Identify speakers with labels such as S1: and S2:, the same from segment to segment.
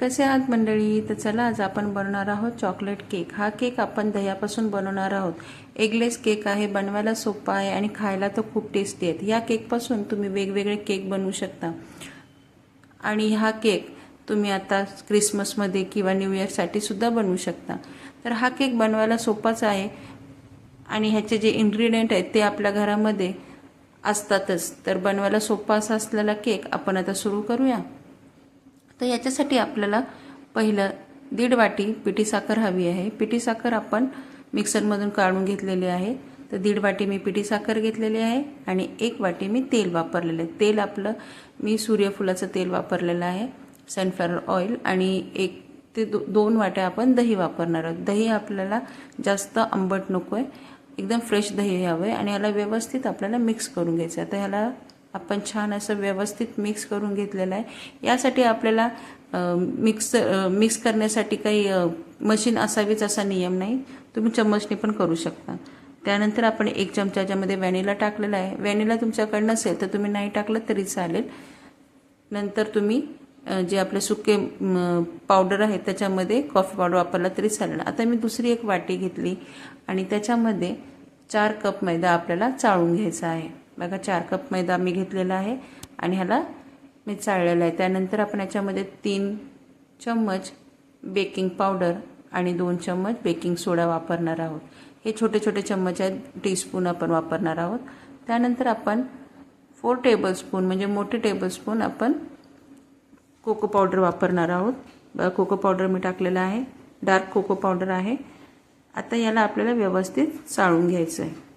S1: कसे आहात मंडळी? तर चला आज आपण बनवणार आहोत चॉकलेट केक हा केक आपण दह्यापासून बनवणार आहोत. एगलेस केक आहे बनवायला सोपा आहे आणि खायला तर खूप टेस्टी आहेत. या केकपासून तुम्ही वेगवेगळे केक बनवू शकता. आणि हा केक तुम्ही आता क्रिसमसमध्ये किंवा न्यू इयरसाठी सुद्धा बनवू शकता. तर हा केक बनवायला सोपाच आहे आणि ह्याचे जे इन्ग्रेडियंट आहेत ते आपल्या घरामध्ये असतातच. तर बनवायला सोपा असा असलेला केक आपण आता सुरू करूया. तर याच्यासाठी आपल्याला पहिलं दीड वाटी पिठी साखर हवी आहे. पिठी साखर आपण मिक्सरमधून काढून घेतलेली आहे. तर दीड वाटी मी पिठी साखर घेतलेली आहे आणि एक वाटी मी तेल वापरलेलं आहे. तेल आपलं मी सूर्यफुलाचं तेल वापरलेलं आहे सनफ्लॉवर ऑइल आणि एक ते दो दोन वाट्या आपण दही वापरणार आहोत. दही आपल्याला जास्त आंबट नको आहे एकदम फ्रेश दही हवं आहे आणि याला व्यवस्थित आपल्याला मिक्स करून घ्यायचं आहे. तर ह्याला आपण छान असं व्यवस्थित मिक्स करून घेतलेलं आहे. यासाठी आपल्याला मिक्स मिक्स करण्यासाठी काही मशीन असावीच असा नियम नाही. तुम्ही चम्मचने पण करू शकता. त्यानंतर आपण एक चमच्याच्यामध्ये व्हॅनिला टाकलेला आहे. व्हॅनिला तुमच्याकडे नसेल तर तुम्ही नाही टाकलं तरी चालेल. नंतर तुम्ही जे आपले सुके पावडर आहे त्याच्यामध्ये कॉफी पावडर वापरला तरी चालेल. आता मी दुसरी एक वाटी घेतली आणि त्याच्यामध्ये चार कप मैदा आपल्याला चाळून घ्यायचा आहे. बघा चार कप मैदा मी घेतलेला आहे आणि ह्याला मी चाळलेला आहे. त्यानंतर आपण याच्यामध्ये तीन चम्मच बेकिंग पावडर आणि दोन चम्मच बेकिंग सोडा वापरणार आहोत. हे छोटे छोटे चम्मच आहेत टीस्पून आपण वापरणार आहोत. त्यानंतर आपण फोर टेबलस्पून म्हणजे मोठे टेबलस्पून आपण कोको पावडर वापरणार आहोत. बघा कोको पावडर मी टाकलेलं आहे. डार्क कोको पावडर आहे. आता याला आपल्याला व्यवस्थित चाळून घ्यायचं आहे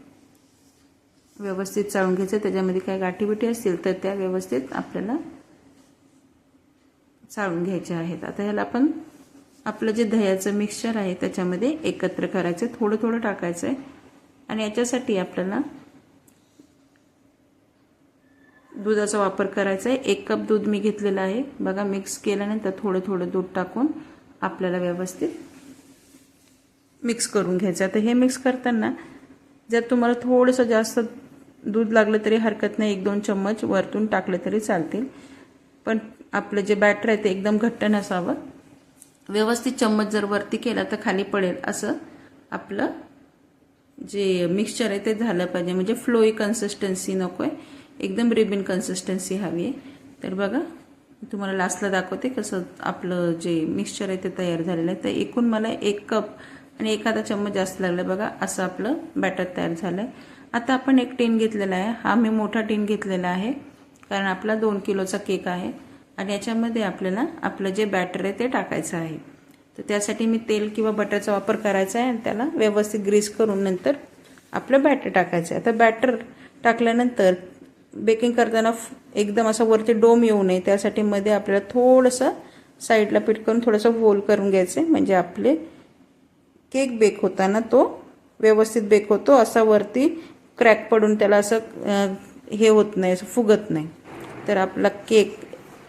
S1: व्यवस्थित चाळून घ्यायचं त्याच्यामध्ये काय गाठीबिटी असतील तर त्या व्यवस्थित आपल्याला चाळून घ्यायच्या आहेत. आता ह्याला आपण आपलं जे दह्याचं मिक्सचर आहे त्याच्यामध्ये एकत्र करायचं थोडं थोडं टाकायचं आहे आणि याच्यासाठी आपल्याला दुधाचा वापर करायचा आहे एक कप दूध मी घेतलेलं आहे. बघा मिक्स केल्यानंतर थोडं थोडं दूध टाकून आपल्याला व्यवस्थित मिक्स करून घ्यायचं. आता हे मिक्स करताना जर तुम्हाला थोडंसं जास्त दूध लागलं तरी हरकत नाही. एक दोन चम्मच वरतून टाकलं तरी चालतील. पण आपलं जे बॅटर आहे ते एकदम घट्ट नसावं. व्यवस्थित चम्मच जर वरती केला तर खाली पडेल असं आपलं जे मिक्सचर आहे ते झालं पाहिजे. म्हणजे फ्लोई कन्सिस्टन्सी नको आहे एकदम रिबिन कन्सिस्टन्सी हवी आहे. तर बघा तुम्हाला लास्टला दाखवते कसं आपलं जे मिक्सचर आहे ते तयार झालेलं आहे. तर एकूण मला एक कप आणि एखादा चम्मच जास्त लागला बघा असं आपलं बॅटर तयार झालं आहे आता आपण एक टीन घेतलेला आहे. हा मी मोठा टीन घेतलेला आहे. कारण आपला दोन किलोचा केक आहे. आणि याच्यामध्ये आपल्याला आपलं जे बॅटर आहे ते टाकायचं आहे. तर त्यासाठी मी तेल किंवा बटरचा वापर करायचा आहे आणि त्याला व्यवस्थित ग्रीस करून नंतर आपलं बॅटर टाकायचं आहे. आता बॅटर टाकल्यानंतर बेकिंग करताना एकदम असं वरती डोम येऊ नये. त्यासाठी मध्ये आपल्याला थोडंसं साईडला पीठ करून थोडंसं होल करून घ्यायचं आहे म्हणजे आपले केक बेक होताना तो व्यवस्थित बेक होतो. असा वरती क्रॅक पडून त्याला असं हे होत नाही असं फुगत नाही. तर आपला केक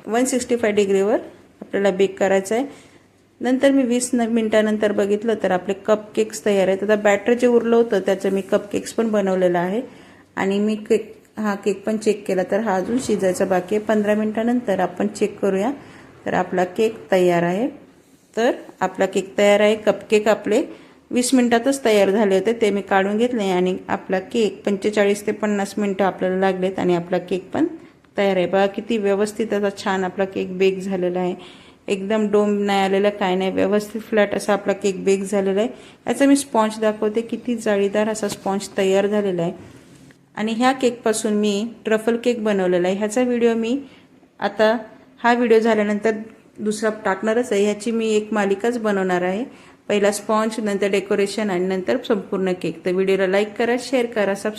S1: वन सिक्स्टी फाय डिग्रीवर आपल्याला बेक करायचा आहे नंतर मी वीस न मिनटानंतर बघितलं तर आपले कप केक्स तयार आहेत. आता बॅटर जे उरलं होतं त्याचं मी कप केक्स पण बनवलेलं आहे. आणि मी केक हा केक पण चेक केला तर हा अजून शिजायचा बाकी आहे. पंधरा मिनटानंतर आपण चेक करूया. तर आपला केक तयार आहे. तर आपला केक तयार आहे. कपकेक आपले वीस मिनटातच तयार झाले होते. ते मी काढून घेतले आणि आपला केक पंचेचाळीस ते पन्नास मिनटं आपल्याला लागलेत आणि आपला केक पण तयार आहे. बघा किती व्यवस्थित असा छान आपला केक बेक झालेला आहे. एकदम डोम नाही आलेला काय नाही. व्यवस्थित फ्लॅट असा आपला केक बेक झालेला आहे. याचा मी स्पॉन्ज दाखवते. किती जाळीदार असा स्पॉन्ज तयार झालेला आहे. आणि ह्या केकपासून मी ट्रफल केक बनवलेला आहे. ह्याचा व्हिडिओ मी आता हा व्हिडिओ झाल्यानंतर दुसरा टाकणारच आहे. ह्याची मी एक मालिकाच बनवणार आहे. पहिला स्पॉन्ज नंतर डेकोरेशन आणि नंतर संपूर्ण केक. तर व्हिडिओला लाईक करा शेअर करा सबस्क्राईब